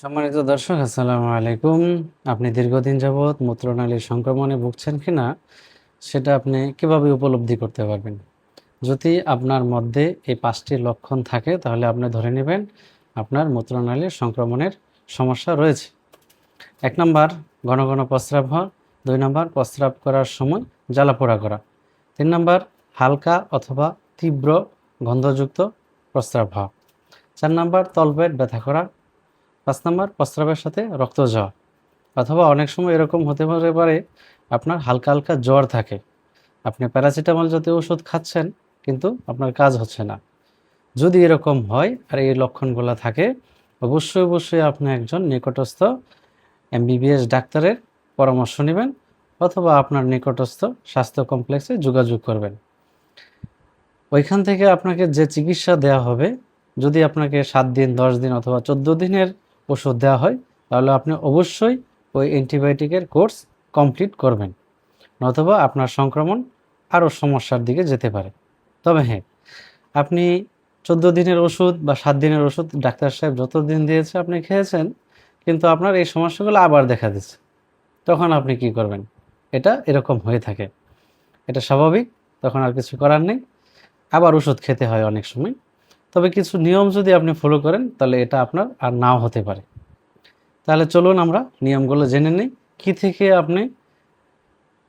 সম্মানিত দর্শক, আসসালামু আলাইকুম। আপনি দীর্ঘদিন যাবৎ মূত্রনালীর সংক্রমণে ভুগছেন কি না সেটা আপনি কীভাবে উপলব্ধি করতে পারবেন? যদি আপনার মধ্যে এই পাঁচটি লক্ষণ থাকে, তাহলে আপনি ধরে নেবেন আপনার মূত্রনালীর সংক্রমণের সমস্যা রয়েছে। এক নম্বর, ঘন ঘন প্রস্রাব হওয়া। দুই নম্বর, প্রস্রাব করার সময় জ্বালাপোড়া করা। তিন নম্বর, হালকা অথবা তীব্র গন্ধযুক্ত প্রস্রাব হওয়া। চার নম্বর, তলপেট ব্যথা করা। পাঁচ নম্বর প্রস্রাবের সাথে রক্ত যাওয়া অথবা অনেক সময় এরকম হতে পারে পারে আপনার হালকা হালকা জ্বর থাকে। আপনি প্যারাসিটামল জাতীয় ওষুধ খাচ্ছেন, কিন্তু আপনার কাজ হচ্ছে না। যদি এরকম হয় আর এই লক্ষণগুলো থাকে, অবশ্যই অবশ্যই আপনি একজন নিকটস্থ এমবিবিএস ডাক্তারের পরামর্শ নেবেন, অথবা আপনার নিকটস্থ স্বাস্থ্য কমপ্লেক্সে যোগাযোগ করবেন। ওইখান থেকে আপনাকে যে চিকিৎসা দেওয়া হবে, যদি আপনাকে সাত দিন, দশ দিন অথবা চোদ্দ দিনের ওষুধ দেওয়া হয়, তাহলে আপনি অবশ্যই ওই অ্যান্টিবায়োটিকের কোর্স কমপ্লিট করবেন, নতুবা আপনার সংক্রমণ আরও সমস্যার দিকে যেতে পারে। তবে হ্যাঁ আপনি চোদ্দ দিনের ওষুধ বা সাত দিনের ওষুধ ডাক্তার সাহেব যত দিন দিয়েছে আপনি খেয়েছেন, কিন্তু আপনার এই সমস্যাগুলো আবার দেখা দিচ্ছে। তখন আপনি কি করবেন? এটা এরকম হয়ে থাকে। এটা স্বাভাবিক, তখন আর কিছু করার নেই। আবার ওষুধ খেতে হয় অনেক সময়। তবে কিছু নিয়ম যদি আপনি ফলো করেন, তাহলে এটা আপনার আর নাও হতে পারে। তাহলে চলুন আমরা নিয়মগুলো জেনে নিই। কি থেকে আপনি,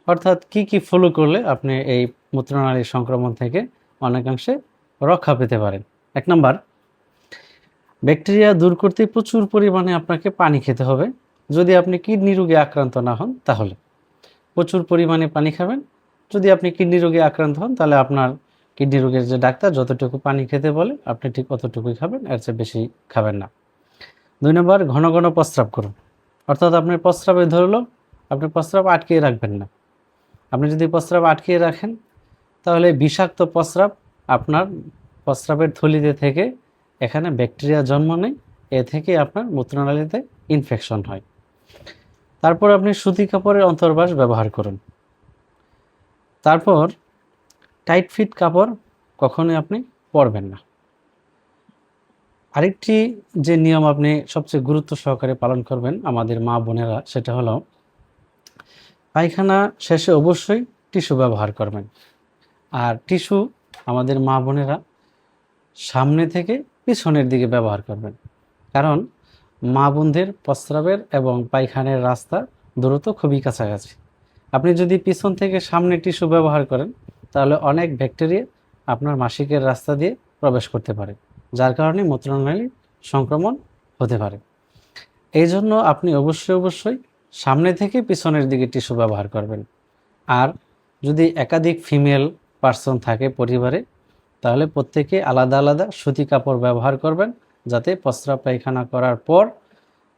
অর্থাৎ কি কি ফলো করলে আপনি এই মূত্রনালীর সংক্রমণ থেকে অনেকাংশে রক্ষা পেতে পারেন? এক নাম্বার, ব্যাকটেরিয়া দূর করতে প্রচুর পরিমাণে আপনাকে পানি খেতে হবে। যদি আপনি কিডনি রোগে আক্রান্ত না হন, তাহলে। প্রচুর পরিমাণে পানি খাবেন। যদি আপনি কিডনি রোগে আক্রান্ত হন, তাহলে আপনার কিডনি রোগের যে ডাক্তার যতটুকু পানি খেতে বলে, আপনি ঠিক অতটুকুই খাবেন, এর চেয়ে বেশি খাবেন না। দুই নম্বর, ঘন ঘন প্রস্রাব করুন। অর্থাৎ আপনার প্রস্রাবে ধরলো, আপনি প্রস্রাব আটকিয়ে রাখবেন না। আপনি যদি প্রস্রাব আটকিয়ে রাখেন, তাহলে বিষাক্ত প্রস্রাব আপনার প্রস্রাবের থলিতে থেকে এখানে ব্যাকটেরিয়া জন্ম নেয়, এ থেকে আপনার মূত্রনালীতে ইনফেকশন হয়। তারপর আপনি সুতি কাপড়ের অন্তর্বাস ব্যবহার করুন। তারপর টাইট ফিট কাপড় কখনোই আপনি পরবেন না। আরেকটি যে নিয়ম আপনি সবচেয়ে গুরুত্ব সহকারে পালন করবেন আমাদের মা বোনেরা, সেটা হলো পায়খানা শেষে অবশ্যই টিস্যু ব্যবহার করবেন। আর টিস্যু আমাদের মা বোনেরা সামনে থেকে পিছনের দিকে ব্যবহার করবেন। কারণ মা বোনদের প্রস্রাবের এবং পায়খানের রাস্তা দূরত্ব খুবই কাছাকাছি। আপনি যদি পিছন থেকে সামনে টিস্যু ব্যবহার করেন তাহলে অনেক ব্যাকটেরিয়া আপনার মাসিকের রাস্তা দিয়ে প্রবেশ করতে পারে, যার কারণে মূত্রনালী সংক্রমণ হতে পারে। এই জন্য আপনি অবশ্যই অবশ্যই সামনে থেকে পিছনের দিকে টিস্যু ব্যবহার করবেন। আর যদি একাধিক ফিমেল পার্সন থাকে পরিবারে, তাহলে প্রত্যেকে আলাদা আলাদা সুতি কাপড় ব্যবহার করবেন, যাতে প্রস্রাব পায়খানা করার পর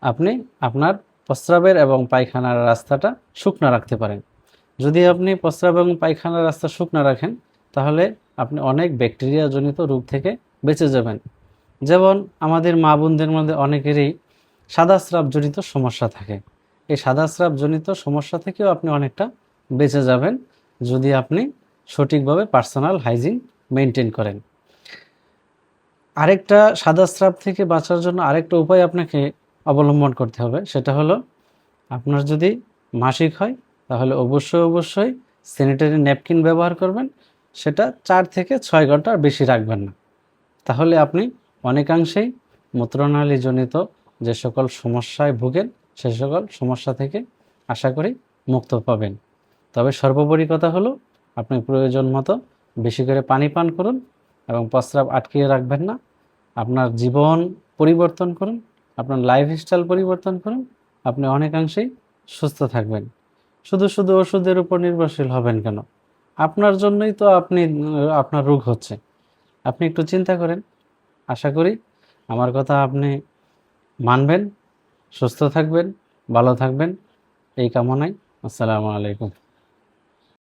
আপনি আপনার প্রস্রাবের এবং পায়খানার রাস্তাটা শুকনো রাখতে পারেন। যদি আপনি প্রস্রাব এবং পায়খানার রাস্তা শুকনো রাখেন, তাহলে আপনি অনেক ব্যাকটেরিয়া জনিত রোগ থেকে বেঁচে যাবেন। যেমন আমাদের মা বোনদের মধ্যে অনেকেরই সাদা স্রাব জনিত সমস্যা থাকে। এই সাদা স্রাব জনিত সমস্যা থেকেও আপনি অনেকটা বেঁচে যাবেন যদি আপনি সঠিকভাবে পার্সোনাল হাইজিন মেনটেন করেন। আরেকটা সাদা স্রাব থেকে বাঁচার জন্য আরেকটা উপায় আপনাকে অবলম্বন করতে হবে, সেটা হলো আপনার যদি মাসিক হয় তাহলে অবশ্যই অবশ্যই স্যানিটারি ন্যাপকিন ব্যবহার করবেন। সেটা চার থেকে ছয় ঘণ্টার বেশি রাখবেন না। তাহলে আপনি অনেকাংশেই মূত্রনালীজনিত যে সকল সমস্যায় ভুগেন, সে সকল সমস্যা থেকে আশা করি মুক্ত পাবেন। তবে সর্বোপরি কথা হলো, আপনি প্রয়োজন মতো বেশি করে পানি পান করুন এবং প্রস্রাব আটকিয়ে রাখবেন না। আপনার জীবন পরিবর্তন করুন, আপনার লাইফস্টাইল পরিবর্তন করুন, আপনি অনেকাংশেই সুস্থ থাকবেন। শুধু শুধু ওষুধের উপর নির্ভরশীল হবেন কেন? আপনার জন্যই তো আপনি, আপনার রোগ হচ্ছে। আপনি একটু চিন্তা করেন। আশা করি আমার কথা আপনি মানবেন, সুস্থ থাকবেন, ভালো থাকবেন। এই কামনায় আসসালামু আলাইকুম।